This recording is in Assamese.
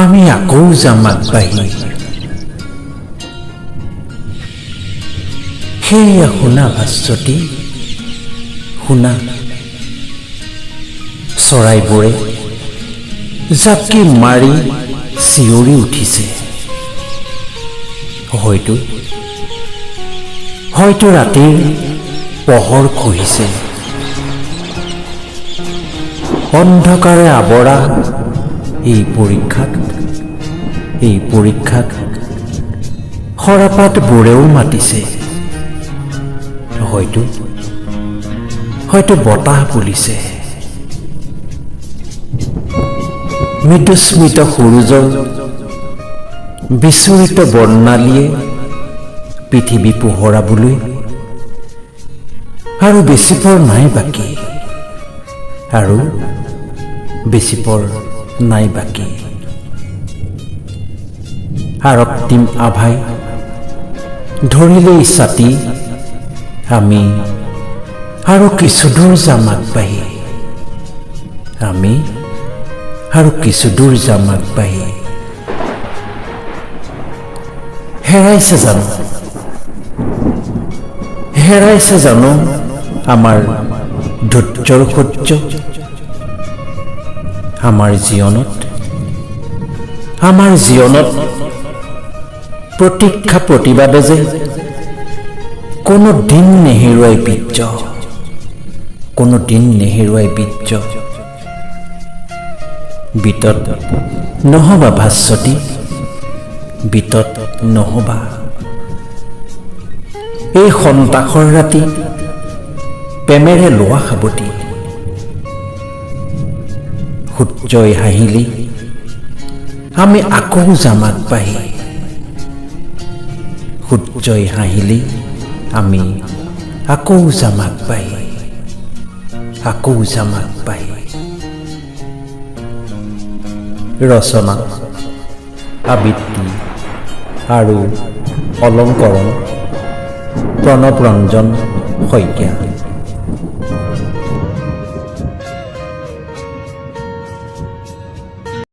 আমি আকৌ যাম আগবাঢ়ি সেয়া শুনা ভাস্বতী শুনা। চৰাইবোৰে জাপি মাৰি চিঞৰি উঠিছে। হয়তো হয়তো ৰাতিৰ পোহৰ খহিছে। অন্ধকাৰে আৱৰা এই পৰীক্ষাত এই পৰীক্ষাত সৰাপাতবোৰেও মাতিছে। হয়তো হয়তো বতাহ বুলিছে মৃদুস্মিত সূৰুজৰ বিচৰিত বৰ্ণালীয়ে পৃথিৱী পোহৰাবলৈ আৰু বেছি পৰ নাই বাকী। আৰু বেছি পৰ নাই বাকী। আৰক্তিম আভাই, ধৰিলেই ছাতি, আমি আৰু কিছুদূৰ যাম আগবাঢ়ি। আমি আৰু কিছুদূৰ যাম আগবাঢ়ি। হেৰাইছে জানো? হেৰাইছে জানো আমাৰ ধৈৰ্যৰ সহ্য আমাৰ জীৱনত আমাৰ জীৱনত প্ৰতীক্ষা প্ৰতিবাদে যে কোনো দিন নেহেৰুৱাই বীৰ্য কোনো দিন নেহেৰুৱাই বীৰ্য। বিতত নহবা ভাস্বতী বিতত নহবা। এই সন্তাসৰ ৰাতি প্ৰেমেৰে লোৱা সাৱটি। সূৰ্যই হাঁহিলি। আমি আকৌ যাম আগবাঢ়ি সূৰ্যই হাঁহিলি। আমি আকৌ যাম আগবাঢ়ি আকৌ যাম আগবাঢ়ি ৰচনা আবৃত্তি আৰু অলংকৰণ প্ৰণৱ ৰঞ্জন শইকীয়া।